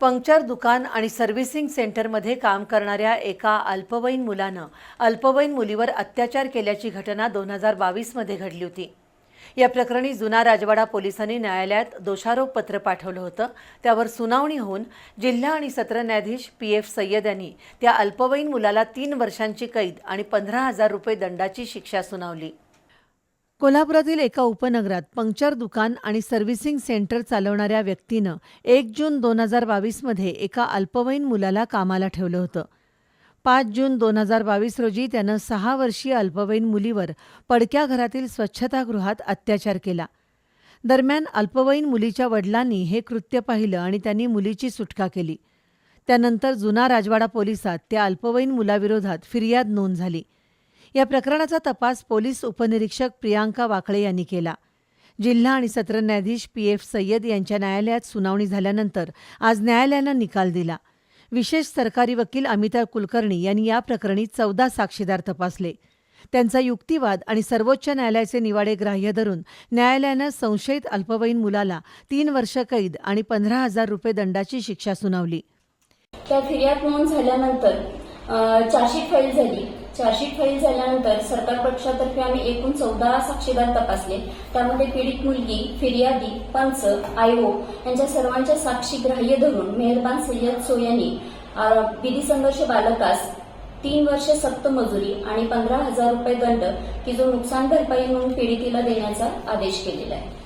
Puncture दुकान आणि servicing सेंटरमध्ये काम करणाऱ्या एका अल्पवयीन मुलानं अल्पवयीन मुलीवर अत्याचार केल्याची घटना दोन हजार बावीसमध्ये घडली होती. या प्रकरणी जुना राजवाडा पोलिसांनी न्यायालयात दोषारोपपत्र पाठवलं होतं. त्यावर सुनावणी होऊन जिल्हा आणि सत्र न्यायाधीश पी एफ सय्यद यांनी त्या अल्पवयीन मुलाला तीन वर्षांची कैद आणि पंधरा हजार रुपये दंडाची शिक्षा सुनावली. कोल्हापुरातील एका उपनगरात पंक्चर दुकान आणि सर्व्हिसिंग सेंटर चालवणाऱ्या व्यक्तीनं एक जून दोन हजार बावीसमध्ये एका अल्पवयीन मुलाला कामाला ठेवलं होतं. पाच जून दोन हजार बावीस रोजी त्यानं सहा वर्षीय अल्पवयीन मुलीवर पडक्या घरातील स्वच्छतागृहात अत्याचार केला. दरम्यान अल्पवयीन मुलीच्या वडिलांनी हे कृत्य पाहिलं आणि त्यांनी मुलीची सुटका केली. त्यानंतर जुना राजवाडा पोलिसात त्या अल्पवयीन मुलाविरोधात फिर्याद नोंद झाली. या प्रकरणाचा तपास पोलीस उपनिरीक्षक प्रियांका वाकळे यांनी केला. जिल्हा आणि सत्र न्यायाधीश पी एफ सय्यद यांच्या न्यायालयात सुनावणी झाल्यानंतर आज न्यायालयानं निकाल दिला. विशेष सरकारी वकील अमिता कुलकर्णी यांनी या प्रकरणी चौदा साक्षीदार तपासले. त्यांचा युक्तिवाद आणि सर्वोच्च न्यायालयाचे निवाडे ग्राह्य धरून न्यायालयानं संशयित अल्पवयीन मुलाला तीन वर्ष कैद आणि पंधरा हजार रुपये दंडाची शिक्षा सुनावली. त्या फिर्याद नोंद झाल्यानंतर अ, चार्जशीट फाईल झाली. चार्जशीट फाईल झाल्यानंतर सरकार पक्षातर्फे आम्ही एकूण चौदा साक्षीदार तपासले. त्यामध्ये पीडित मुलगी फिर्यादी पंच आयओ यांच्या सर्वांच्या साक्षी ग्राह्य धरून मेहरबान सय्यद सोयानी विधी संघर्ष बालकास तीन वर्ष सक्त मजुरी आणि पंधरा हजार रुपये दंड की जो नुकसान भरपाई म्हणून पीडितीला देण्याचा आदेश केलेला आहे.